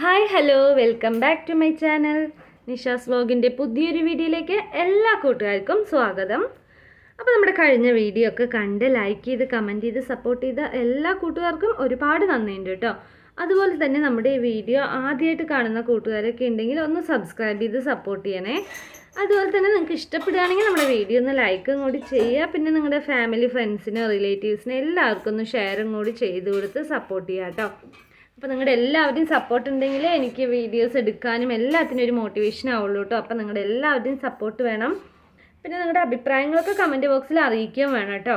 Hi hello welcome back to my channel. Nisha's വ്ലോഗിന്റെ പുതിയൊരു വീഡിയോയിലേക്ക് എല്ലാ കൂട്ടുകാർക്കും സ്വാഗതം. അപ്പോൾ നമ്മുടെ കഴിഞ്ഞ വീഡിയോ ഒക്കെ കണ്ട് ലൈക്ക് ചെയ്ത് കമന്റ് ചെയ്ത് സപ്പോർട്ട് ചെയ്ത എല്ലാ കൂട്ടുകാർക്കും ഒരുപാട് നന്ദിയുണ്ട് കേട്ടോ. അതുപോലെ തന്നെ നമ്മുടെ ഈ വീഡിയോ ആദ്യമായിട്ട് കാണുന്ന കൂട്ടുകാരൊക്കെ ഉണ്ടെങ്കിൽ ഒന്ന് സബ്സ്ക്രൈബ് ചെയ്ത് സപ്പോർട്ട് ചെയ്യണേ. അതുപോലെ തന്നെ നിങ്ങൾക്ക് ഇഷ്ടപ്പെടുകയാണെങ്കിൽ നമ്മുടെ വീഡിയോ ഒന്ന് ലൈക്കും കൂടി ചെയ്യുക. പിന്നെ നിങ്ങളുടെ ഫാമിലി ഫ്രണ്ട്സിന് റിലേറ്റീവ്സിന് എല്ലാവർക്കും ഒന്ന് ഷെയറും കൂടി ചെയ്ത് കൊടുത്ത് സപ്പോർട്ട് ചെയ്യുക കേട്ടോ. അപ്പോൾ നിങ്ങളുടെ എല്ലാവരുടെയും സപ്പോർട്ട് ഉണ്ടെങ്കിൽ എനിക്ക് വീഡിയോസ് എടുക്കാനും എല്ലാത്തിനും ഒരു മോട്ടിവേഷൻ ആവുള്ളൂ കേട്ടോ അപ്പോൾ നിങ്ങളുടെ എല്ലാവരുടെയും സപ്പോർട്ട് വേണം. പിന്നെ നിങ്ങളുടെ അഭിപ്രായങ്ങളൊക്കെ കമന്റ് ബോക്സിൽ അറിയിക്കുകയും വേണം കേട്ടോ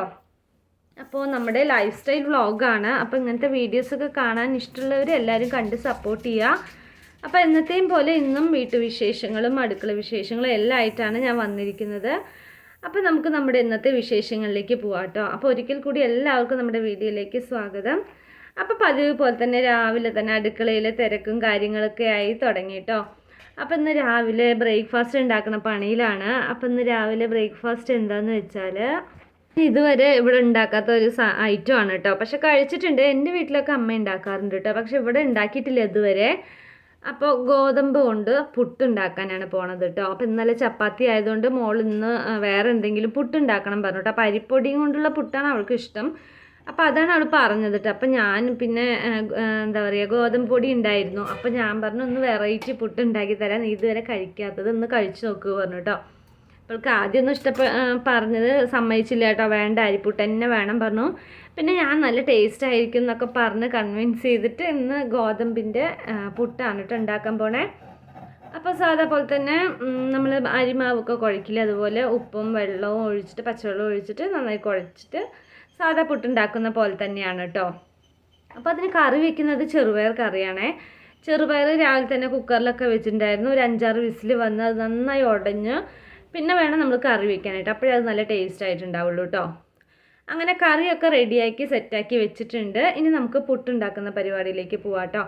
അപ്പോൾ നമ്മുടെ ലൈഫ് സ്റ്റൈൽ വ്ളോഗാണ് അപ്പോൾ ഇങ്ങനത്തെ വീഡിയോസൊക്കെ കാണാൻ ഇഷ്ടമുള്ളവർ എല്ലാവരും കണ്ട് സപ്പോർട്ട് ചെയ്യുക അപ്പോൾ എന്നത്തെയും പോലെ ഇന്നും വീട്ടുവിശേഷങ്ങളും അടുക്കള വിശേഷങ്ങളും എല്ലാം ആയിട്ടാണ് ഞാൻ വന്നിരിക്കുന്നത്. അപ്പോൾ നമുക്ക് നമ്മുടെ ഇന്നത്തെ വിശേഷങ്ങളിലേക്ക് പോവാം കേട്ടോ അപ്പോൾ ഒരിക്കൽ കൂടി എല്ലാവർക്കും നമ്മുടെ വീഡിയോയിലേക്ക് സ്വാഗതം. അപ്പോൾ പതിവ് പോലെ തന്നെ രാവിലെ തന്നെ അടുക്കളയിലെ തിരക്കും കാര്യങ്ങളൊക്കെ ആയി തുടങ്ങി കേട്ടോ അപ്പോൾ ഇന്ന് രാവിലെ ബ്രേക്ക്ഫാസ്റ്റ് ഉണ്ടാക്കുന്ന പണിയിലാണ്. അപ്പോൾ ഇന്ന് രാവിലെ ബ്രേക്ക്ഫാസ്റ്റ് എന്താണെന്ന് വെച്ചാൽ ഇതുവരെ ഇവിടെ ഉണ്ടാക്കാത്ത ഒരു ഐറ്റം ആണ് കേട്ടോ പക്ഷെ കഴിച്ചിട്ടുണ്ട്. എന്റെ വീട്ടിലൊക്കെ അമ്മ ഉണ്ടാക്കാറുണ്ട് കേട്ടോ പക്ഷെ ഇവിടെ ഉണ്ടാക്കിയിട്ടില്ല ഇതുവരെ. അപ്പോൾ ഗോതമ്പ് കൊണ്ട് പുട്ടുണ്ടാക്കാനാണ് പോണത് കേട്ടോ അപ്പോൾ ഇന്നലെ ചപ്പാത്തി ആയതുകൊണ്ട് മോൾ ഇന്ന് വേറെ എന്തെങ്കിലും പുട്ടുണ്ടാക്കണം പറഞ്ഞു കേട്ടോ പരിപ്പൊടിയും കൊണ്ടുള്ള പുട്ടാണ് അവൾക്ക് ഇഷ്ടം. അപ്പോൾ അതാണ് അവൾ പറഞ്ഞത് കേട്ടോ അപ്പോൾ ഞാൻ പിന്നെ എന്താ പറയുക ഗോതമ്പ് പൊടി ഉണ്ടായിരുന്നു. അപ്പോൾ ഞാൻ പറഞ്ഞു ഒന്ന് വെറൈറ്റി പുട്ട് ഉണ്ടാക്കി തരാം. നീ ഇതുവരെ കഴിക്കാത്തത് ഒന്ന് കഴിച്ചു നോക്കുക പറഞ്ഞു കേട്ടോ അവൾക്ക് ആദ്യമൊന്നും ഇഷ്ടപ്പെ പറഞ്ഞത് സമ്മതിച്ചില്ല കേട്ടോ വേണ്ട അരിപ്പുട്ട് തന്നെ വേണം പറഞ്ഞു. പിന്നെ ഞാൻ നല്ല ടേസ്റ്റ് ആയിരിക്കും എന്നൊക്കെ പറഞ്ഞ് കൺവിൻസ് ചെയ്തിട്ട് ഇന്ന് ഗോതമ്പിന്റെ പുട്ടാണ് കേട്ടോ ഉണ്ടാക്കാൻ പോണേ. അപ്പോൾ സാധാ പോലെ തന്നെ നമ്മൾ അരിമാവൊക്കെ കുഴക്കില്ല. അതുപോലെ ഉപ്പും വെള്ളവും ഒഴിച്ചിട്ട് പച്ചവെള്ളവും ഒഴിച്ചിട്ട് നന്നായി കുഴച്ചിട്ട് സാധാ പുട്ടുണ്ടാക്കുന്ന പോലെ തന്നെയാണ് കേട്ടോ അപ്പോൾ അതിന് കറി വെക്കുന്നത് ചെറുപയർ കറിയാണേ. ചെറുപയർ രാവിലെ തന്നെ കുക്കറിലൊക്കെ വെച്ചിട്ടുണ്ടായിരുന്നു. ഒരു അഞ്ചാറ് വിസിൽ വന്ന് അത് നന്നായി ഉടഞ്ഞ് പിന്നെ വേണം നമ്മൾ കറി വെക്കാനായിട്ട്. അപ്പോഴേ അത് നല്ല ടേസ്റ്റ് ആയിട്ടുണ്ടാവുള്ളൂ കേട്ടോ അങ്ങനെ കറിയൊക്കെ റെഡിയാക്കി സെറ്റാക്കി വെച്ചിട്ടുണ്ട്. ഇനി നമുക്ക് പുട്ടുണ്ടാക്കുന്ന പരിപാടിയിലേക്ക് പോവാം കേട്ടോ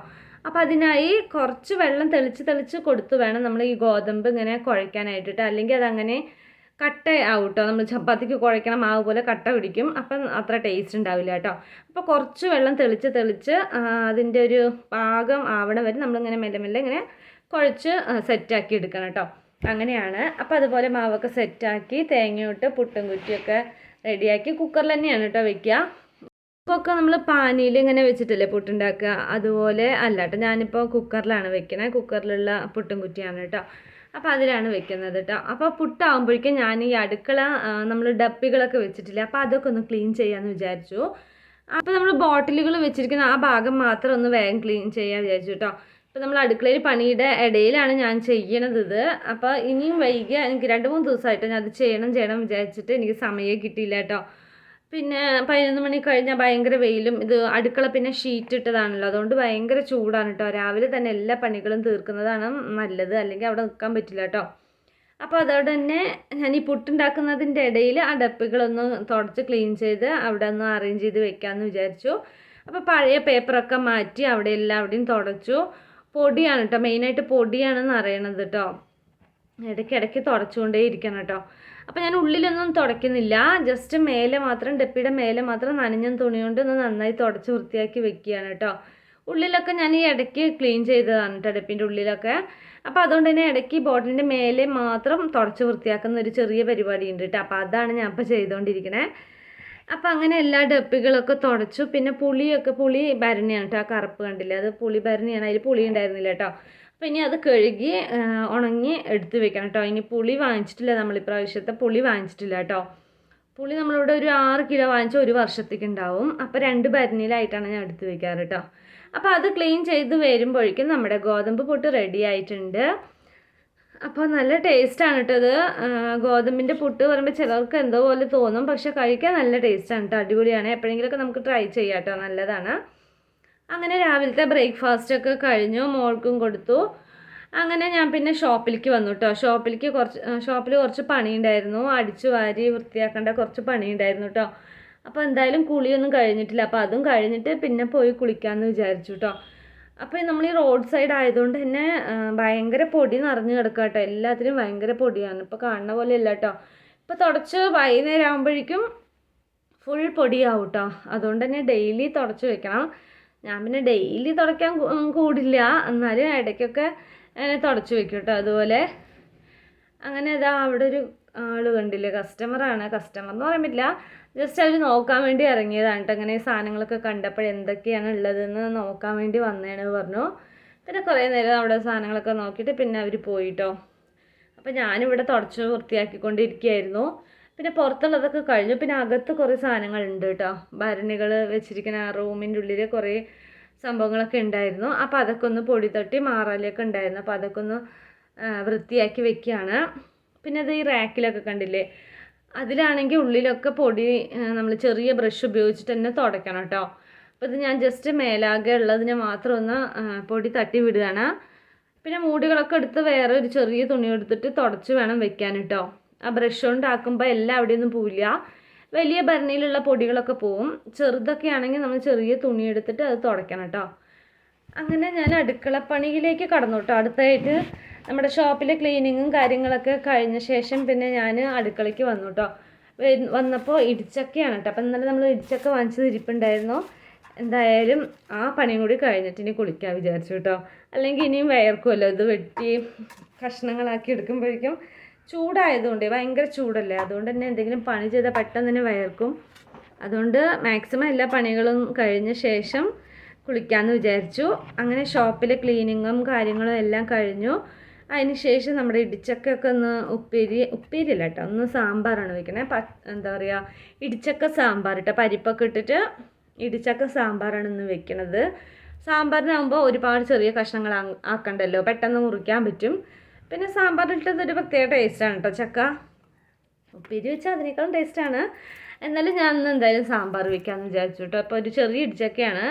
അപ്പോൾ അതിനായി കുറച്ച് വെള്ളം തെളിച്ച് തെളിച്ച് കൊടുത്ത് വേണം നമ്മൾ ഈ ഗോതമ്പ് ഇങ്ങനെ കുഴയ്ക്കാനായിട്ട് അല്ലെങ്കിൽ അതങ്ങനെ കട്ട ആവും കേട്ടോ നമ്മൾ ചപ്പാത്തിക്ക് കുഴക്കണ മാവ് പോലെ കട്ട പിടിക്കും. അപ്പം അത്ര ടേസ്റ്റ് ഉണ്ടാവില്ല കേട്ടോ. അപ്പോൾ കുറച്ച് വെള്ളം തെളിച്ച് തെളിച്ച് അതിന്റെ ഒരു പാകം ആവണ വരെ നമ്മളിങ്ങനെ മെല്ലെ മെല്ലെ ഇങ്ങനെ കുഴച്ച് സെറ്റാക്കി എടുക്കണം കേട്ടോ. അങ്ങനെയാണ്. അപ്പോൾ അതുപോലെ മാവൊക്കെ സെറ്റാക്കി തേങ്ങയിട്ട് പുട്ടും കുറ്റിയൊക്കെ റെഡിയാക്കി കുക്കറിൽ തന്നെയാണ് കേട്ടോ വെക്കുക. ഇപ്പൊക്കെ നമ്മൾ പാനിയിൽ ഇങ്ങനെ വെച്ചിട്ടല്ലേ പുട്ടുണ്ടാക്കുക? അതുപോലെ അല്ല കേട്ടോ ഞാനിപ്പോൾ കുക്കറിലാണ് വെക്കണേ. കുക്കറിലുള്ള പുട്ടും കുറ്റിയാണ് കേട്ടോ. അപ്പോൾ അതിലാണ് വെക്കുന്നത് കേട്ടോ അപ്പോൾ പുട്ടാകുമ്പോഴേക്കും ഞാൻ ഈ അടുക്കള നമ്മൾ ഡപ്പികളൊക്കെ വെച്ചിട്ടില്ല അപ്പോൾ അതൊക്കെ ഒന്ന് ക്ലീൻ ചെയ്യാമെന്ന് വിചാരിച്ചു. അപ്പോൾ നമ്മൾ ബോട്ടിലുകൾ വെച്ചിരിക്കുന്ന ആ ഭാഗം മാത്രം ഒന്ന് വേഗം ക്ലീൻ ചെയ്യാൻ വിചാരിച്ചു കേട്ടോ ഇപ്പോൾ നമ്മൾ അടുക്കളയിൽ പണിയുടെ ഇടയിലാണ് ഞാൻ ചെയ്യണത് ഇത്. അപ്പോൾ ഇനിയും വൈകിയ എനിക്ക് രണ്ട് മൂന്ന് ദിവസമായിട്ട് ഞാൻ അത് ചെയ്യണം ചെയ്യണം വിചാരിച്ചിട്ട് എനിക്ക് സമയം കിട്ടിയില്ല കേട്ടോ പിന്നെ പതിനൊന്ന് മണി കഴിഞ്ഞാൽ ഭയങ്കര വെയിലും ഇത് അടുക്കള പിന്നെ ഷീറ്റ് ഇട്ടതാണല്ലോ. അതുകൊണ്ട് ഭയങ്കര ചൂടാണ് കേട്ടോ രാവിലെ തന്നെ എല്ലാ പണികളും തീർക്കുന്നതാണ് നല്ലത്. അല്ലെങ്കിൽ അവിടെ നിൽക്കാൻ പറ്റില്ല കേട്ടോ അപ്പോൾ അതോടെ തന്നെ ഞാൻ ഈ പുട്ടുണ്ടാക്കുന്നതിന്റെ ഇടയിൽ ആ ഡപ്പികളൊന്ന് തുടച്ച് ക്ലീൻ ചെയ്ത് അവിടെ ഒന്ന് അറേഞ്ച് ചെയ്ത് വെക്കാമെന്ന് വിചാരിച്ചു. അപ്പോൾ പഴയ പേപ്പറൊക്കെ മാറ്റി അവിടെ എല്ലാം എല്ലാവിടെയും തുടച്ചു. പൊടിയാണ് കേട്ടോ മെയിനായിട്ട് പൊടിയാണെന്ന് അറിയണത് കേട്ടോ ഇടയ്ക്കിടയ്ക്ക് തുടച്ചുകൊണ്ടേ ഇരിക്കണം കേട്ടോ അപ്പോൾ ഞാൻ ഉള്ളിലൊന്നും തുടയ്ക്കുന്നില്ല. ജസ്റ്റ് മേലെ മാത്രം ഡപ്പിയുടെ മേലെ മാത്രം നനഞ്ഞ തുണി കൊണ്ട് ഒന്ന് നന്നായി തുടച്ച് വൃത്തിയാക്കി വെക്കുകയാണ് കേട്ടോ. ഉള്ളിലൊക്കെ ഞാൻ ഈ ഇടയ്ക്ക് ക്ലീൻ ചെയ്തതാണ് കേട്ടോ ഡപ്പിന്റെ ഉള്ളിലൊക്കെ. അപ്പോൾ അതുകൊണ്ട് തന്നെ ഇടയ്ക്ക് ബോട്ടിലിന്റെ മേലെ മാത്രം തുടച്ച് വൃത്തിയാക്കുന്ന ഒരു ചെറിയ പരിപാടി ഉണ്ട് കേട്ടോ. അപ്പോൾ അതാണ് ഞാൻ ഇപ്പോൾ ചെയ്തുകൊണ്ടിരിക്കണേ അപ്പം അങ്ങനെ എല്ലാ ഡപ്പികളൊക്കെ തുടച്ചു. പിന്നെ പുളിയൊക്കെ പുളി ഭരണിയാണ് കേട്ടോ ആ കറുപ്പ് കണ്ടില്ലേ? അത് പുളി ഭരണിയാണ്. അതിൽ പുളി ഉണ്ടായിരുന്നില്ല കേട്ടോ. അപ്പോൾ ഇനി അത് കഴുകി ഉണങ്ങി എടുത്ത് വെക്കണം കേട്ടോ ഇനി പുളി വാങ്ങിച്ചിട്ടില്ല നമ്മൾ ഇപ്രാവശ്യത്തെ പുളി വാങ്ങിച്ചിട്ടില്ല കേട്ടോ പുളി നമ്മളിവിടെ ഒരു ആറ് കിലോ വാങ്ങിച്ച ഒരു വർഷത്തേക്ക് ഉണ്ടാവും. അപ്പോൾ രണ്ട് ഭരണിയിലായിട്ടാണ് ഞാൻ എടുത്ത് വെക്കാറ് കേട്ടോ അപ്പോൾ അത് ക്ലീൻ ചെയ്ത് വരുമ്പോഴേക്കും നമ്മുടെ ഗോതമ്പ് പൊട്ട് റെഡി ആയിട്ടുണ്ട്. അപ്പോൾ നല്ല ടേസ്റ്റാണ് കേട്ടോ ഇത്. ഗോതമ്പിന്റെ പുട്ട് പറയുമ്പോൾ ചിലർക്ക് എന്തോ പോലെ തോന്നും പക്ഷെ കഴിക്കാൻ നല്ല ടേസ്റ്റാണ് കേട്ടോ അടിപൊളിയാണ്. എപ്പോഴെങ്കിലുമൊക്കെ നമുക്ക് ട്രൈ ചെയ്യാം കേട്ടോ നല്ലതാണ്. അങ്ങനെ രാവിലത്തെ ബ്രേക്ക്ഫാസ്റ്റ് ഒക്കെ കഴിഞ്ഞു മോൾക്കും കൊടുത്തു. അങ്ങനെ ഞാൻ പിന്നെ ഷോപ്പിലേക്ക് വന്നു കേട്ടോ ഷോപ്പിലേക്ക് കുറച്ച് ഷോപ്പിൽ കുറച്ച് പണിയുണ്ടായിരുന്നു. അടിച്ചു വാരി വൃത്തിയാക്കേണ്ട കുറച്ച് പണിയുണ്ടായിരുന്നു കേട്ടോ അപ്പോൾ എന്തായാലും കുളിയൊന്നും കഴിഞ്ഞിട്ടില്ല. അപ്പോൾ അതും കഴിഞ്ഞിട്ട് പിന്നെ പോയി കുളിക്കാമെന്ന് വിചാരിച്ചു കേട്ടോ അപ്പോൾ നമ്മൾ ഈ റോഡ് സൈഡ് ആയതുകൊണ്ട് തന്നെ ഭയങ്കര പൊടി നിറഞ്ഞു കിടക്കുക കേട്ടോ എല്ലാത്തിനും ഭയങ്കര പൊടിയാണ്. ഇപ്പോൾ കാണുന്ന പോലെ അല്ല കേട്ടോ ഇപ്പോൾ തുടച്ച് വൈകുന്നേരം ആകുമ്പോഴേക്കും ഫുൾ പൊടിയാവും കേട്ടോ അതുകൊണ്ട് തന്നെ ഡെയിലി തുടച്ച് വെക്കണം. ഞാൻ പിന്നെ ഡെയിലി തുടയ്ക്കാൻ കൂടില്ല. എന്നാലും ഇടയ്ക്കൊക്കെ തുടച്ച് വെക്കും കേട്ടോ അതുപോലെ. അങ്ങനെ ഇതാ അവിടെ ഒരു ആൾ കണ്ടില്ലേ? കസ്റ്റമറാണ് കസ്റ്റമർ എന്ന് പറയാൻ പറ്റില്ല. ജസ്റ്റ് അവർ നോക്കാൻ വേണ്ടി ഇറങ്ങിയതാണ് കേട്ടോ. അങ്ങനെ സാധനങ്ങളൊക്കെ കണ്ടപ്പോൾ എന്തൊക്കെയാണ് ഉള്ളതെന്ന് നോക്കാൻ വേണ്ടി വന്നതാണ് പറഞ്ഞു. പിന്നെ കുറേ നേരം അവിടെ സാധനങ്ങളൊക്കെ നോക്കിയിട്ട് പിന്നെ അവർ പോയിട്ടോ. അപ്പോൾ ഞാനിവിടെ തുടച്ച് വൃത്തിയാക്കിക്കൊണ്ടിരിക്കുകയായിരുന്നു. പിന്നെ പുറത്തുള്ളതൊക്കെ കഴിഞ്ഞു. പിന്നെ അകത്ത് കുറേ സാധനങ്ങളുണ്ട് കേട്ടോ. ഭരണികൾ വെച്ചിരിക്കുന്ന ആ റൂമിന്റെ ഉള്ളിൽ കുറേ സംഭവങ്ങളൊക്കെ ഉണ്ടായിരുന്നു. അപ്പോൾ അതൊക്കെ ഒന്ന് പൊടി തട്ടി മാറാലൊക്കെ ഉണ്ടായിരുന്നു. അപ്പോൾ അതൊക്കെ ഒന്ന് വൃത്തിയാക്കി വെക്കുകയാണ് പിന്നെ അത് ഈ റാക്കിലൊക്കെ കണ്ടില്ലേ? അതിലാണെങ്കിൽ ഉള്ളിലൊക്കെ പൊടി നമ്മൾ ചെറിയ ബ്രഷ് ഉപയോഗിച്ചിട്ട് തന്നെ തുടയ്ക്കണം കേട്ടോ. അപ്പോൾ ഇത് ഞാൻ ജസ്റ്റ് മേലാകെ ഉള്ളതിനെ മാത്രം ഒന്ന് പൊടി തട്ടി വിടുകയാണ്. പിന്നെ മൂടികളൊക്കെ എടുത്ത് വേറെ ഒരു ചെറിയ തുണി എടുത്തിട്ട് തുടച്ച് വേണം വെക്കാൻ കേട്ടോ. ബ്രഷ് കൊണ്ടാക്കുമ്പോൾ എല്ലാം അവിടെയൊന്നും പോവില്ല. വലിയ ഭരണിയിലുള്ള പൊടികളൊക്കെ പോവും. ചെറുതൊക്കെ ആണെങ്കിൽ നമ്മൾ ചെറിയ തുണി എടുത്തിട്ട് അത് തുടയ്ക്കണം കേട്ടോ അങ്ങനെ ഞാൻ അടുക്കളപ്പണിയിലേക്ക് കടന്നു കേട്ടോ അടുത്തായിട്ട് നമ്മുടെ ഷോപ്പിലെ ക്ലീനിങ്ങും കാര്യങ്ങളൊക്കെ കഴിഞ്ഞ ശേഷം പിന്നെ ഞാൻ അടുക്കളയ്ക്ക് വന്നു കേട്ടോ വന്നപ്പോൾ ഇടിച്ചക്കയാണ് കേട്ടോ അപ്പം ഇന്നലെ നമ്മൾ ഇടിച്ചക്ക വാങ്ങിച്ചത് ഇരിപ്പുണ്ടായിരുന്നു. എന്തായാലും ആ പണിയും കൂടി കഴിഞ്ഞിട്ട് ഇനി കുളിക്കാൻ വിചാരിച്ചു കേട്ടോ അല്ലെങ്കിൽ ഇനിയും വയർക്കുമല്ലോ ഇത് വെട്ടി കഷ്ണങ്ങളാക്കി എടുക്കുമ്പോഴേക്കും ചൂടായതുകൊണ്ട് ഭയങ്കര ചൂടല്ലേ? അതുകൊണ്ട് തന്നെ എന്തെങ്കിലും പണി ചെയ്താൽ പെട്ടെന്ന് തന്നെ വയർക്കും. അതുകൊണ്ട് മാക്സിമം എല്ലാ പണികളും കഴിഞ്ഞ ശേഷം കുളിക്കാമെന്ന് വിചാരിച്ചു. അങ്ങനെ ഷോപ്പിലെ ക്ലീനിങ്ങും കാര്യങ്ങളും എല്ലാം കഴിഞ്ഞു. അതിന് ശേഷം നമ്മുടെ ഇടിച്ചക്കൊക്കെ ഒന്ന് ഉപ്പേരി ഉപ്പേരിയല്ല കേട്ടോ ഒന്ന് സാമ്പാറാണ് വെക്കണേ. പ എന്താ പറയുക ഇടിച്ചക്ക സാമ്പാർ കേട്ടോ പരിപ്പൊക്കെ ഇട്ടിട്ട് ഇടിച്ചക്ക സാമ്പാറാണ് ഇന്ന് വെക്കണത്. സാമ്പാറിനാകുമ്പോൾ ഒരുപാട് ചെറിയ കഷ്ണങ്ങൾ ആക്കണ്ടല്ലോ. പെട്ടെന്ന് മുറിക്കാൻ പറ്റും. പിന്നെ സാമ്പാറിലിട്ടത് ഒരു പ്രത്യേക ടേസ്റ്റാണ് കേട്ടോ ചക്ക. ഉപ്പേരി വെച്ചാൽ അതിനേക്കാളും ടേസ്റ്റാണ് എന്നാലും ഞാൻ ഇന്ന് എന്തായാലും സാമ്പാർ വെക്കാമെന്ന് വിചാരിച്ചു കേട്ടോ അപ്പോൾ ഒരു ചെറിയ ഇടിച്ചക്കയാണ്.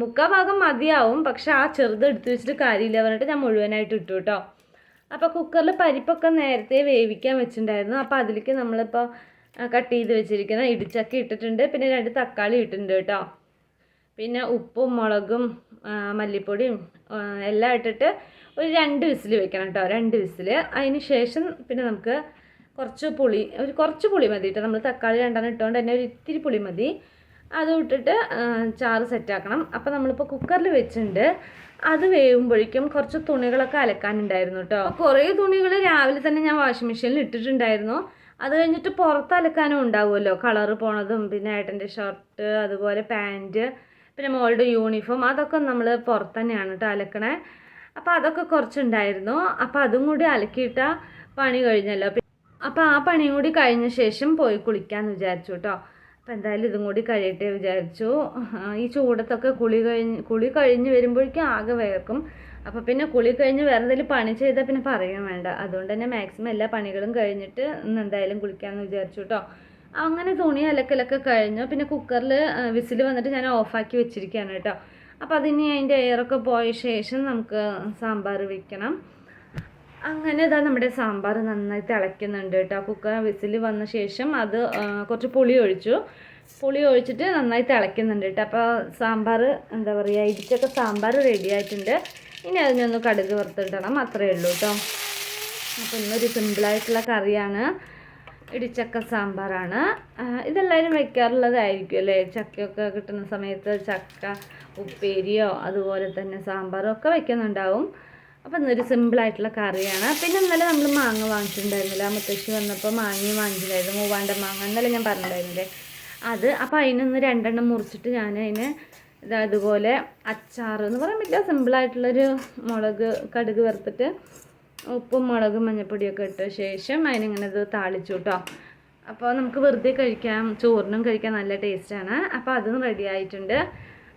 മുക്കാൽ ഭാഗം മതിയാവും. പക്ഷെ ആ ചെറുത് എടുത്ത് വെച്ചിട്ട് കാര്യമില്ല പറഞ്ഞിട്ട് ഞാൻ മുഴുവനായിട്ട് ഇട്ടു കേട്ടോ അപ്പോൾ കുക്കറിൽ പരിപ്പൊക്കെ നേരത്തെ വേവിക്കാൻ വെച്ചിട്ടുണ്ടായിരുന്നു. അപ്പോൾ അതിലേക്ക് നമ്മളിപ്പോൾ കട്ട് ചെയ്ത് വെച്ചിരിക്കുന്ന ഇടിച്ചക്ക ഇട്ടിട്ടുണ്ട്. പിന്നെ രണ്ട് തക്കാളി ഇട്ടിട്ടുണ്ട് കേട്ടോ പിന്നെ ഉപ്പും മുളകും മല്ലിപ്പൊടിയും എല്ലാം ഇട്ടിട്ട് ഒരു രണ്ട് വിസിൽ വെക്കണം കേട്ടോ രണ്ട് വിസിൽ അതിന് ശേഷം പിന്നെ നമുക്ക് കുറച്ച് പുളി ഒരു കുറച്ച് പുളി മതി കേട്ടോ നമ്മൾ തക്കാളി രണ്ടെണ്ണം ഇട്ടുകൊണ്ട് തന്നെ ഒരു ഇത്തിരി പുളി മതി. അത് ഇട്ടിട്ട് ചാറ് സെറ്റാക്കണം അപ്പോൾ നമ്മളിപ്പോൾ കുക്കറിൽ വെച്ചിട്ടുണ്ട് അത് വേവുമ്പോഴേക്കും കുറച്ച് തുണികളൊക്കെ അലക്കാനുണ്ടായിരുന്നു കേട്ടോ കുറേ തുണികൾ രാവിലെ തന്നെ ഞാൻ വാഷിംഗ് മെഷീനിൽ ഇട്ടിട്ടുണ്ടായിരുന്നു. അത് കഴിഞ്ഞിട്ട് പുറത്ത് അലക്കാനും ഉണ്ടാവുമല്ലോ. കളറ് പോണതും പിന്നെ ഏട്ടന്റെ ഷർട്ട് അതുപോലെ പാന്റ് പിന്നെ മോളുടെ യൂണിഫോം അതൊക്കെ നമ്മൾ പുറത്ത് തന്നെയാണ് കേട്ടോ അലക്കണേ. അപ്പോൾ അതൊക്കെ കുറച്ചുണ്ടായിരുന്നു. അപ്പോൾ അതും കൂടി അലക്കിയിട്ട പണി കഴിഞ്ഞല്ലോ. അപ്പോൾ ആ പണിയും കൂടി കഴിഞ്ഞ ശേഷം പോയി കുളിക്കാമെന്ന് വിചാരിച്ചു കേട്ടോ അപ്പോൾ എന്തായാലും ഇതും കൂടി കഴിയട്ടെ വിചാരിച്ചു. ഈ ചൂടത്തൊക്കെ കുളി കഴിഞ്ഞ് കുളി കഴിഞ്ഞ് വരുമ്പോഴേക്കും ആകെ വേർക്കും അപ്പോൾ പിന്നെ കുളി കഴിഞ്ഞ് വേറെ എന്തെങ്കിലും പണി ചെയ്താൽ പിന്നെ പറയുകയും വേണ്ട. അതുകൊണ്ട് തന്നെ മാക്സിമം എല്ലാ പണികളും കഴിഞ്ഞിട്ട് ഇന്ന് എന്തായാലും കുളിക്കാമെന്ന് വിചാരിച്ചു കേട്ടോ അങ്ങനെ തുണി അലക്കലൊക്കെ കഴിഞ്ഞു. പിന്നെ കുക്കറിൽ വിസിൽ വന്നിട്ട് ഞാൻ ഓഫാക്കി വെച്ചിരിക്കുകയാണ് കേട്ടോ അപ്പോൾ അതിന് അതിന്റെ എയറൊക്കെ പോയ ശേഷം നമുക്ക് സാമ്പാർ വെക്കണം. അങ്ങനെ ഇതാ നമ്മുടെ സാമ്പാർ നന്നായി തിളയ്ക്കുന്നുണ്ട് കേട്ടോ. കുക്കർ വിസിൽ വന്ന ശേഷം അത് കുറച്ച് പുളി ഒഴിച്ചു. പുളി ഒഴിച്ചിട്ട് നന്നായി തിളയ്ക്കുന്നുണ്ട് കേട്ടോ. അപ്പോൾ സാമ്പാർ എന്താ പറയുക ഇടിച്ചൊക്കെ സാമ്പാർ റെഡി ആയിട്ടുണ്ട്. ഇനി അതിനൊന്ന് കടുക് വറുത്തിടണം. അത്രയേ ഉള്ളൂ കേട്ടോ. അപ്പോൾ ഇന്നൊരു സിമ്പിളായിട്ടുള്ള കറിയാണ്. ഇടിച്ചക്ക സാമ്പാറാണ്. ഇതെല്ലാവരും വെക്കാറുള്ളതായിരിക്കും അല്ലേ? ചക്കയൊക്കെ കിട്ടുന്ന സമയത്ത് ചക്ക ഉപ്പേരിയോ അതുപോലെ തന്നെ സാമ്പാറോ ഒക്കെ വെക്കുന്നുണ്ടാവും. അപ്പോൾ ഇന്നൊരു സിമ്പിളായിട്ടുള്ള കറിയാണ്. പിന്നെ ഇന്നലെ നമ്മൾ മാങ്ങ വാങ്ങിച്ചിട്ടുണ്ടായിരുന്നില്ല. മുത്തശ്ശി വന്നപ്പോൾ മാങ്ങയും വാങ്ങിച്ചിട്ടുണ്ടായിരുന്നു. മൂവാണ്ട മാങ്ങ ഇന്നലെ ഞാൻ പറഞ്ഞിട്ടുണ്ടായിരുന്നില്ലേ? അത് അപ്പോൾ അതിനൊന്ന് രണ്ടെണ്ണം മുറിച്ചിട്ട് ഞാൻ അതിന് ഇതാ ഇതുപോലെ അച്ചാർ എന്ന് പറയാൻ പറ്റില്ല. സിമ്പിളായിട്ടുള്ളൊരു മുളക് കടുക് വറുത്തിട്ട് ഉപ്പും മുളകും മഞ്ഞപ്പൊടിയൊക്കെ ഇട്ട ശേഷം അതിനിങ്ങനെ ഇത് താളിച്ചു കേട്ടോ. അപ്പോൾ നമുക്ക് വെറുതെ കഴിക്കാം. ചോറിനും കഴിക്കാൻ നല്ല ടേസ്റ്റാണ് അപ്പോൾ അതും റെഡി ആയിട്ടുണ്ട്.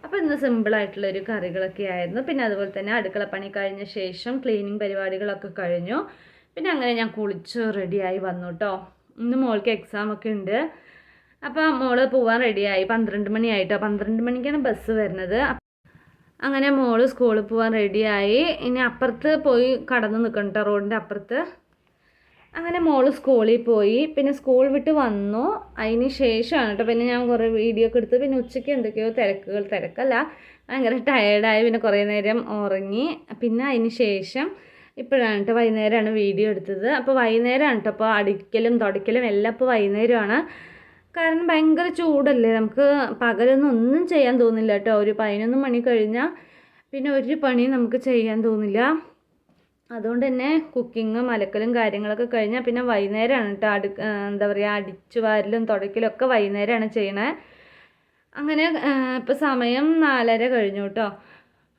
അപ്പോൾ ഇന്ന് സിമ്പിളായിട്ടുള്ളൊരു കറികളൊക്കെ ആയിരുന്നു. പിന്നെ അതുപോലെ തന്നെ അടുക്കള പണി കഴിഞ്ഞ ശേഷം ക്ലീനിങ് പരിപാടികളൊക്കെ കഴിഞ്ഞു. പിന്നെ അങ്ങനെ ഞാൻ കുളിച്ച് റെഡിയായി വന്നു കേട്ടോ ഇന്ന് മോൾക്ക് എക്സാം ഒക്കെ ഉണ്ട്. അപ്പോൾ മോൾ പോവാൻ റെഡിയായി പന്ത്രണ്ട് മണിയായിട്ടോ പന്ത്രണ്ട് മണിക്കാണ് ബസ് വരുന്നത്. അങ്ങനെ മോൾ സ്കൂളിൽ പോവാൻ റെഡിയായി ഇനി അപ്പുറത്ത് പോയി കടന്ന് നിൽക്കണം കേട്ടോ റോഡിന്റെ അപ്പുറത്ത്. അങ്ങനെ മോൾ സ്കൂളിൽ പോയി. പിന്നെ സ്കൂൾ വിട്ട് വന്നു. അതിന് ശേഷമാണ് കേട്ടോ പിന്നെ ഞാൻ കുറേ വീഡിയോ ഒക്കെ എടുത്ത്. പിന്നെ ഉച്ചയ്ക്ക് എന്തൊക്കെയോ തിരക്കുകൾ തിരക്കല്ല. ഭയങ്കര ടയേർഡായി പിന്നെ കുറേ നേരം ഉറങ്ങി. പിന്നെ അതിന് ശേഷം ഇപ്പോഴാണ് കേട്ടോ വൈകുന്നേരമാണ് വീഡിയോ എടുത്തത്. അപ്പോൾ വൈകുന്നേരമാണ് കേട്ടോ അപ്പോൾ അടിക്കലും തുടയ്ക്കലും എല്ലാം ഇപ്പോൾ വൈകുന്നേരമാണ്. കാരണം ഭയങ്കര ചൂടല്ലേ. നമുക്ക് പകലൊന്നും ഒന്നും ചെയ്യാൻ തോന്നില്ല കേട്ടോ ഒരു പതിനൊന്ന് മണി കഴിഞ്ഞാൽ പിന്നെ ഒരു പണി നമുക്ക് ചെയ്യാൻ തോന്നില്ല. അതുകൊണ്ട് തന്നെ കുക്കിങ്ങും അലക്കലും കാര്യങ്ങളൊക്കെ കഴിഞ്ഞാൽ പിന്നെ വൈകുന്നേരമാണ് കേട്ടോ. അടു എന്താ പറയുക അടിച്ചു വാരലും തുടയ്ക്കലും ഒക്കെ വൈകുന്നേരമാണ് ചെയ്യണേ. അങ്ങനെ ഇപ്പോൾ സമയം നാലര കഴിഞ്ഞു കേട്ടോ.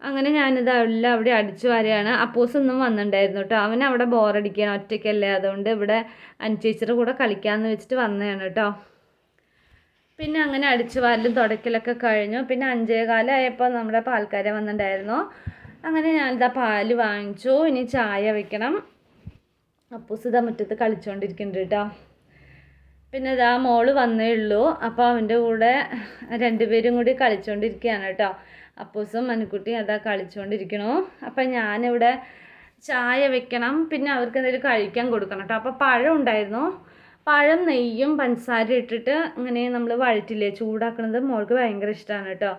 അങ്ങനെ ഞാനിത് എല്ലാം അവിടെ അടിച്ചു വാരുകയാണ്. അപ്പോസ് ഒന്നും വന്നിട്ടുണ്ടായിരുന്നു കേട്ടോ. അവൻ അവിടെ ബോറടിക്കുകയാണ് ഒറ്റയ്ക്കല്ലേ. അതുകൊണ്ട് ഇവിടെ അനുചേച്ചിയുടെ കൂടെ കളിക്കാമെന്ന് വെച്ചിട്ട് വന്നതാണ് കേട്ടോ. പിന്നെ അങ്ങനെ അടിച്ചു വാരലും തുടയ്ക്കലൊക്കെ കഴിഞ്ഞു. പിന്നെ അഞ്ചേ കാലമായപ്പോൾ നമ്മുടെ പാൽക്കാരൻ വന്നിട്ടുണ്ടായിരുന്നു. അങ്ങനെ ഞാനിതാ പാൽ വാങ്ങിച്ചു. ഇനി ചായ വെക്കണം. അപ്പൂസ് ഇതാ മുറ്റത്ത് കളിച്ചുകൊണ്ടിരിക്കുന്നുണ്ട് കേട്ടോ പിന്നെ ഇതാ മോൾ വന്നേ ഉള്ളൂ. അപ്പോൾ അവന്റെ കൂടെ രണ്ടുപേരും കൂടി കളിച്ചുകൊണ്ടിരിക്കുകയാണ് കേട്ടോ അപ്പൂസും മനുക്കുട്ടിയും അതാ കളിച്ചുകൊണ്ടിരിക്കണു അപ്പം ഞാനിവിടെ ചായ വെക്കണം. പിന്നെ അവർക്ക് എന്തെങ്കിലും കഴിക്കാൻ കൊടുക്കണം കേട്ടോ അപ്പോൾ പഴം ഉണ്ടായിരുന്നു. പഴം നെയ്യും പഞ്ചസാര ഇട്ടിട്ട് ഇങ്ങനെ നമ്മൾ വഴറ്റില്ലേ ചൂടാക്കുന്നത് മോൾക്ക് ഭയങ്കര ഇഷ്ടമാണ് കേട്ടോ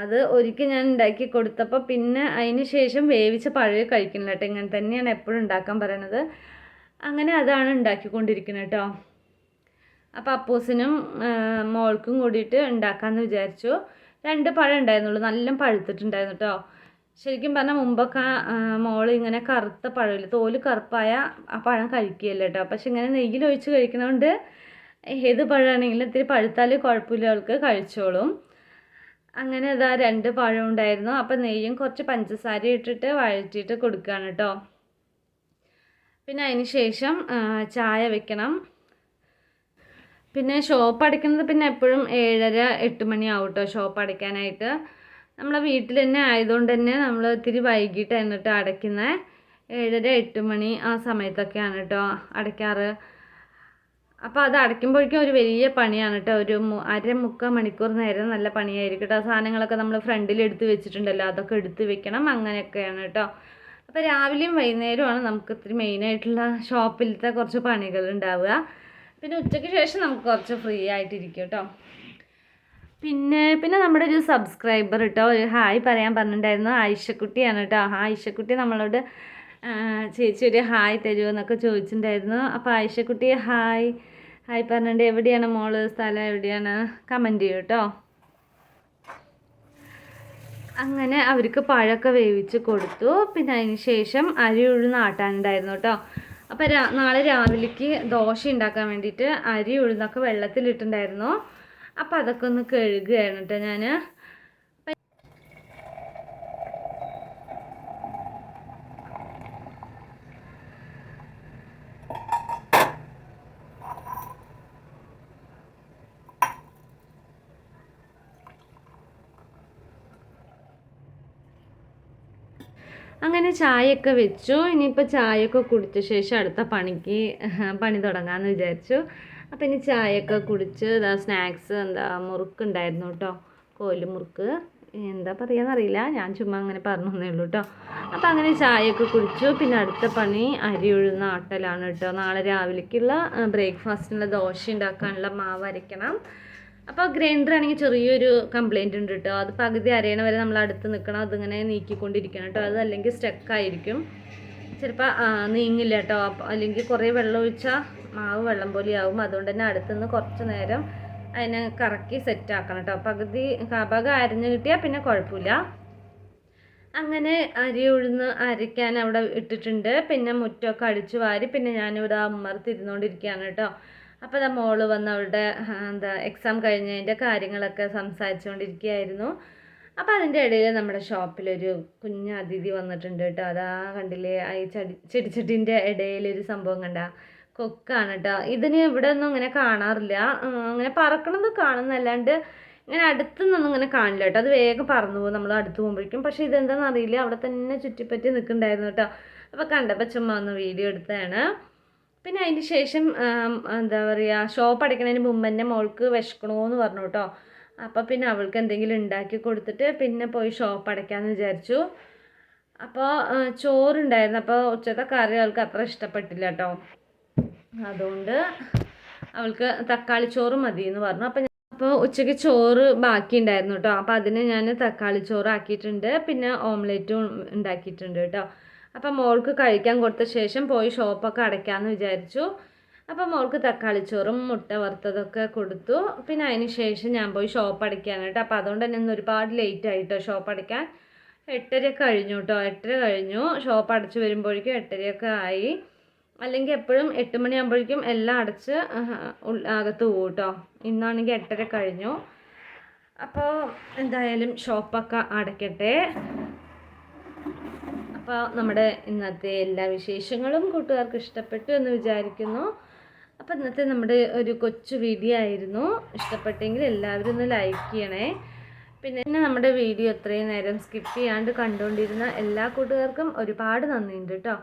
അത് ഒരിക്കൽ ഞാൻ ഉണ്ടാക്കി കൊടുത്തപ്പോൾ പിന്നെ അതിന് ശേഷം വേവിച്ച പഴയ കഴിക്കണം കേട്ടോ. ഇങ്ങനെ തന്നെയാണ് എപ്പോഴും ഉണ്ടാക്കാൻ പറയണത്. അങ്ങനെ അതാണ് ഉണ്ടാക്കിക്കൊണ്ടിരിക്കുന്നത് കേട്ടോ. അപ്പോൾ അപ്പൂസിനും മോൾക്കും കൂടിയിട്ട് ഉണ്ടാക്കാമെന്ന് വിചാരിച്ചു. രണ്ട് പഴം ഉണ്ടായിരുന്നുള്ളൂ. നല്ല പഴുത്തിട്ടുണ്ടായിരുന്നു കേട്ടോ. ശരിക്കും പറഞ്ഞാൽ മുമ്പൊക്കെ മോൾ ഇങ്ങനെ കറുത്ത പഴമില്ല തോൽ കറുപ്പായ ആ പഴം കഴിക്കുകയല്ല കേട്ടോ. പക്ഷെ ഇങ്ങനെ നെയ്യിലൊഴിച്ച് കഴിക്കുന്നതുകൊണ്ട് ഏത് പഴമാണെങ്കിലും ഇത്തിരി പഴുത്താൽ കുഴപ്പമില്ല. അവൾക്ക് കഴിച്ചോളും. അങ്ങനെ ഇതാ രണ്ട് പഴം ഉണ്ടായിരുന്നു. അപ്പം നെയ്യും കുറച്ച് പഞ്ചസാര ഇട്ടിട്ട് വഴറ്റിയിട്ട് കൊടുക്കുകയാണ് കേട്ടോ പിന്നെ അതിന് ശേഷം ചായ വെക്കണം. പിന്നെ ഷോപ്പ് അടയ്ക്കുന്നത് പിന്നെ എപ്പോഴും ഏഴര എട്ട് മണിയാവും കേട്ടോ ഷോപ്പ് അടയ്ക്കാനായിട്ട്. നമ്മളെ വീട്ടിൽ തന്നെ ആയതുകൊണ്ട് തന്നെ നമ്മൾ ഇത്തിരി വൈകിട്ട് എന്നിട്ട് അടയ്ക്കുന്നത് ഏഴര എട്ട് മണി ആ സമയത്തൊക്കെയാണ് കേട്ടോ അടയ്ക്കാറ്. അപ്പോൾ അത് അടയ്ക്കുമ്പോഴേക്കും ഒരു വലിയ പണിയാണ് കേട്ടോ ഒരു അര മുക്കാൽ മണിക്കൂർ നേരം നല്ല പണിയായിരിക്കും കേട്ടോ സാധനങ്ങളൊക്കെ നമ്മൾ ഫ്രണ്ടിൽ എടുത്ത് വെച്ചിട്ടുണ്ടല്ലോ അതൊക്കെ എടുത്ത് വെക്കണം അങ്ങനെയൊക്കെയാണ് കേട്ടോ അപ്പോൾ രാവിലെയും വൈകുന്നേരമാണ് നമുക്ക് ഇത്തിരി മെയിനായിട്ടുള്ള ഷോപ്പിലത്തെ കുറച്ച് പണികൾ ഉണ്ടാവുക. പിന്നെ ഉച്ചയ്ക്ക് ശേഷം നമുക്ക് കുറച്ച് ഫ്രീ ആയിട്ടിരിക്കും കേട്ടോ പിന്നെ പിന്നെ നമ്മുടെ ഒരു സബ്സ്ക്രൈബർ കേട്ടോ ഒരു ഹായ് പറയാൻ പറഞ്ഞിട്ടുണ്ടായിരുന്നു. ആയിഷക്കുട്ടിയാണ് കേട്ടോ ആയിഷക്കുട്ടി നമ്മളോട് ചേച്ചി ഒരു ഹായ് തരുമോ എന്നൊക്കെ ചോദിച്ചിട്ടുണ്ടായിരുന്നു. അപ്പോൾ ആയിഷക്കുട്ടി ഹായ്. ഹായ് പറഞ്ഞിട്ട് എവിടെയാണ് മോൾ? സ്ഥലം എവിടെയാണ്? കമന്റ് ചെയ്യൂ കേട്ടോ അങ്ങനെ അവർക്ക് പഴമൊക്കെ വേവിച്ച് കൊടുത്തു. പിന്നെ അതിന് ശേഷം അരി ഉഴുന്ന് ആട്ടാനുണ്ടായിരുന്നു കേട്ടോ അപ്പോൾ രാ നാളെ രാവിലേക്ക് ദോശ ഉണ്ടാക്കാൻ വേണ്ടിയിട്ട് അരി ഉഴുന്നൊക്കെ വെള്ളത്തിലിട്ടുണ്ടായിരുന്നു. അപ്പോൾ അതൊക്കെ ഒന്ന് കഴുകുകയാണ് കേട്ടോ ഞാൻ അങ്ങനെ ചായയൊക്കെ വെച്ചു. ഇനിയിപ്പോൾ ചായയൊക്കെ കുടിച്ച ശേഷം അടുത്ത പണിക്ക് പണി തുടങ്ങാമെന്ന് വിചാരിച്ചു. അപ്പോൾ ഇനി ചായയൊക്കെ കുടിച്ച് ഇതാ സ്നാക്സ് എന്താ മുറുക്ക് ഉണ്ടായിരുന്നു കേട്ടോ കോൽ മുറുക്ക്. എന്താ പറയുകയെന്നറിയില്ല ഞാൻ ചുമ്മാ അങ്ങനെ പറഞ്ഞു തന്നേ ഉള്ളൂ കേട്ടോ അപ്പോൾ അങ്ങനെ ചായയൊക്കെ കുടിച്ചു. പിന്നെ അടുത്ത പണി അരി ഉഴുന്ന ആട്ടലാണ് കേട്ടോ നാളെ രാവിലേക്കുള്ള ബ്രേക്ക്ഫാസ്റ്റിനുള്ള ദോശ ഉണ്ടാക്കാനുള്ള മാവ് അരയ്ക്കണം. അപ്പോൾ ഗ്രൈൻഡർ ആണെങ്കിൽ ചെറിയൊരു കംപ്ലയിന്റ് ഉണ്ട് കേട്ടോ അത് പകുതി അരയണ വരെ നമ്മൾ അടുത്ത് നിൽക്കണം അതിങ്ങനെ നീക്കിക്കൊണ്ടിരിക്കണം കേട്ടോ അത് അല്ലെങ്കിൽ സ്റ്റക്കായിരിക്കും ചിലപ്പോൾ നീങ്ങില്ല കേട്ടോ അല്ലെങ്കിൽ കുറേ വെള്ളം ഒഴിച്ചാൽ മാവ് വെള്ളം പോലെയാവും അതുകൊണ്ട് തന്നെ അടുത്തുനിന്ന് കുറച്ച് നേരം അതിനെ കറക്കി സെറ്റാക്കണം കേട്ടോ പകുതി കപകം അരഞ്ഞ് കിട്ടിയാൽ പിന്നെ കുഴപ്പമില്ല. അങ്ങനെ അരി ഉഴുന്ന് അരയ്ക്കാൻ അവിടെ ഇട്ടിട്ടുണ്ട്. പിന്നെ മുറ്റമൊക്കെ അടിച്ചു വാരി പിന്നെ ഞാനിവിടെ അമ്മർത്തിരുന്നുകൊണ്ടിരിക്കുകയാണ് കേട്ടോ അപ്പോൾ ദാ മോൾ വന്ന് അവളുടെ എന്താ എക്സാം കഴിഞ്ഞതിന്റെ കാര്യങ്ങളൊക്കെ സംസാരിച്ചുകൊണ്ടിരിക്കുകയായിരുന്നു അപ്പോൾ അതിന്റെ ഇടയിൽ നമ്മുടെ ഷോപ്പിലൊരു കുഞ്ഞ് അതിഥി വന്നിട്ടുണ്ട് കേട്ടോ. അതാ കണ്ടില്ലേ ഈ ചെടി ചെടിച്ചട്ടിന്റെ ഇടയിലൊരു സംഭവം കണ്ട. കൊക്കാണ് കേട്ടോ. ഇതിന് ഇവിടെ ഒന്നും അങ്ങനെ കാണാറില്ല. അങ്ങനെ പറക്കണത് കാണുന്നല്ലാണ്ട് ഇങ്ങനെ അടുത്തുനിന്നൊന്നും ഇങ്ങനെ കാണില്ല കേട്ടോ. അത് വേഗം പറന്നു പോകും. നമ്മൾ അടുത്ത് പോകുമ്പോഴേക്കും. പക്ഷേ ഇതെന്താണെന്ന് അറിയില്ല. അവിടെ തന്നെ ചുറ്റിപ്പറ്റി നിൽക്കുന്നുണ്ടായിരുന്നു കേട്ടോ. അപ്പോൾ കണ്ടപ്പോൾ ചുമ്മാ ഒന്ന് വീഡിയോ എടുത്തതാണ്. പിന്നെ അതിന് ശേഷം എന്താ പറയുക ഷോപ്പ് അടയ്ക്കുന്നതിന് മുമ്പ് തന്നെ മോൾക്ക് വിശക്കണമെന്ന് പറഞ്ഞു കേട്ടോ അപ്പോൾ പിന്നെ അവൾക്ക് എന്തെങ്കിലും ഉണ്ടാക്കി കൊടുത്തിട്ട് പിന്നെ പോയി ഷോപ്പ് അടയ്ക്കാമെന്ന് വിചാരിച്ചു. അപ്പോൾ ചോറുണ്ടായിരുന്നു. അപ്പോൾ ഉച്ചത്തെ കറി അവൾക്ക് അത്ര ഇഷ്ടപ്പെട്ടില്ല കേട്ടോ അതുകൊണ്ട് അവൾക്ക് തക്കാളി ചോറ് മതി എന്ന് പറഞ്ഞു അപ്പോൾ അപ്പോൾ ഉച്ചയ്ക്ക് ചോറ് ബാക്കി ഉണ്ടായിരുന്നു കേട്ടോ അപ്പോൾ അതിന് ഞാൻ തക്കാളി ചോറ് ആക്കിയിട്ടുണ്ട് പിന്നെ ഓംലെറ്റും ഉണ്ടാക്കിയിട്ടുണ്ട് കേട്ടോ അപ്പം മോൾക്ക് കഴിക്കാൻ കൊടുത്ത ശേഷം പോയി ഷോപ്പൊക്കെ അടയ്ക്കാമെന്ന് വിചാരിച്ചു. അപ്പം മോൾക്ക് തക്കാളി തക്കാളിച്ചോറും മുട്ട വറുത്തതൊക്കെ കൊടുത്തു. പിന്നെ അതിന് ശേഷം ഞാൻ പോയി ഷോപ്പ് അടയ്ക്കാനായിട്ട് അപ്പോൾ അതുകൊണ്ട് തന്നെ ഇന്ന് ഒരുപാട് ലേറ്റ് ആയിട്ടോ ഷോപ്പ് അടയ്ക്കാൻ. എട്ടര കഴിഞ്ഞു കേട്ടോ. എട്ടര കഴിഞ്ഞു. ഷോപ്പ് അടച്ച് വരുമ്പോഴേക്കും എട്ടരയൊക്കെ ആയി. അല്ലെങ്കിൽ എപ്പോഴും എട്ട് മണിയാകുമ്പോഴേക്കും എല്ലാം അടച്ച് അകത്ത് പോകും കേട്ടോ. ഇന്നാണെങ്കിൽ എട്ടര കഴിഞ്ഞു. അപ്പോൾ എന്തായാലും ഷോപ്പൊക്കെ അടയ്ക്കട്ടെ. അപ്പോൾ നമ്മുടെ ഇന്നത്തെ എല്ലാ വിശേഷങ്ങളും കൂട്ടുകാർക്ക് ഇഷ്ടപ്പെട്ടു എന്ന് വിചാരിക്കുന്നു. അപ്പോൾ ഇന്നത്തെ നമ്മുടെ ഒരു കൊച്ചു വീഡിയോ ആയിരുന്നു. ഇഷ്ടപ്പെട്ടെങ്കിൽ എല്ലാവരും ഒന്ന് ലൈക്ക് ചെയ്യണേ. പിന്നെ നമ്മുടെ വീഡിയോ ഇത്രയും നേരം സ്കിപ്പ് ചെയ്യാണ്ട് കണ്ടുകൊണ്ടിരുന്ന എല്ലാ കൂട്ടുകാർക്കും ഒരുപാട് നന്ദിയുണ്ട് കേട്ടോ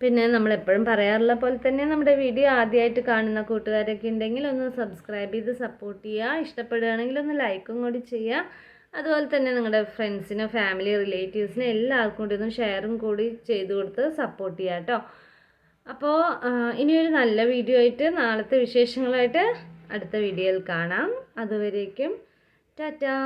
പിന്നെ നമ്മൾ എപ്പോഴും പറയാറുള്ള പോലെ തന്നെ നമ്മുടെ വീഡിയോ ആദ്യമായിട്ട് കാണുന്ന കൂട്ടുകാരൊക്കെ ഉണ്ടെങ്കിൽ ഒന്ന് സബ്സ്ക്രൈബ് ചെയ്ത് സപ്പോർട്ട് ചെയ്യുക. ഇഷ്ടപ്പെടുകയാണെങ്കിൽ ഒന്ന് ലൈക്കും കൂടി ചെയ്യുക. അതുപോലെ തന്നെ നിങ്ങളുടെ ഫ്രണ്ട്സിനോ ഫാമിലി റിലേറ്റീവ്സിനോ എല്ലാവർക്കും കൂടി ഒന്ന് ഷെയറും കൂടി ചെയ്ത് കൊടുത്ത് സപ്പോർട്ട് ചെയ്യുക കേട്ടോ അപ്പോൾ ഇനിയൊരു നല്ല വീഡിയോ ആയിട്ട് നാളത്തെ വിശേഷങ്ങളായിട്ട് അടുത്ത വീഡിയോയിൽ കാണാം. അതുവരേക്കും ടാറ്റാ.